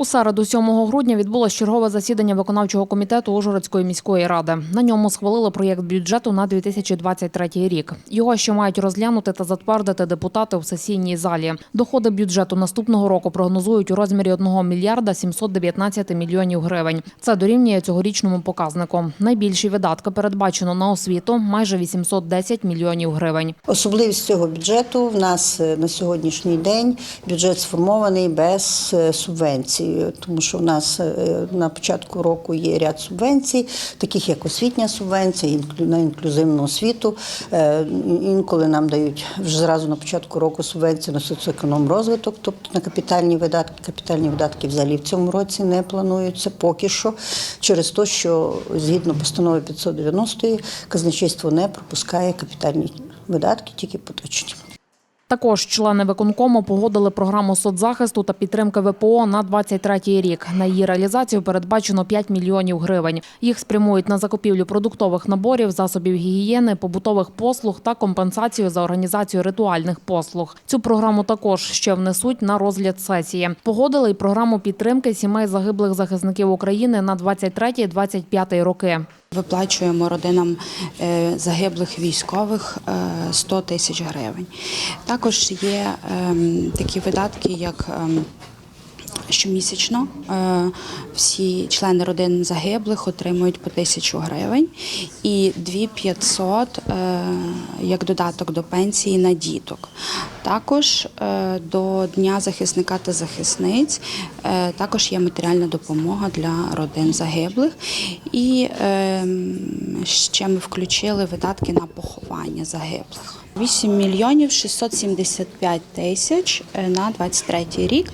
У середу, 7 грудня, відбулось чергове засідання виконавчого комітету Ужгородської міської ради. На ньому схвалили проєкт бюджету на 2023 рік. Його ще мають розглянути та затвердити депутати в сесійній залі. Доходи бюджету наступного року прогнозують у розмірі 1 мільярда 719 мільйонів гривень. Це дорівнює цьогорічному показнику. Найбільші видатки передбачено на освіту майже 810 мільйонів гривень. Особливість цього бюджету в нас е, на сьогоднішній день бюджет сформований без е, субвенцій, тому що в нас е, на початку року є ряд субвенцій, таких як освітня субвенція, на інклюзивну освіту. Е, Інколи нам дають вже зразу на початку року субвенцію на соціоеконом розвиток, тобто на капітальні видатки. Капітальні видатки взагалі в цьому році не плануються поки що, через те, що згідно постанови 590 казначейство не пропускає капітальні видатки, тільки поточні. Також члени виконкому погодили програму соцзахисту та підтримки ВПО на 23 рік. На її реалізацію передбачено 5 мільйонів гривень. Їх спрямують на закупівлю продуктових наборів, засобів гігієни, побутових послуг та компенсацію за організацію ритуальних послуг. Цю програму також ще внесуть на розгляд сесії. Погодили й програму підтримки сімей загиблих захисників України на 23-25 роки. Виплачуємо родинам е, загиблих військових е, 100 тисяч гривень. Також є ем, такі видатки, як ем, Щомісячно е, всі члени родин загиблих отримують по тисячу гривень і 2500 е, як додаток до пенсії на діток. Також е, до Дня захисника та захисниць також є матеріальна допомога для родин загиблих. І ще ми включили видатки на поховання загиблих. 8 мільйонів 675 тисяч на 23 рік.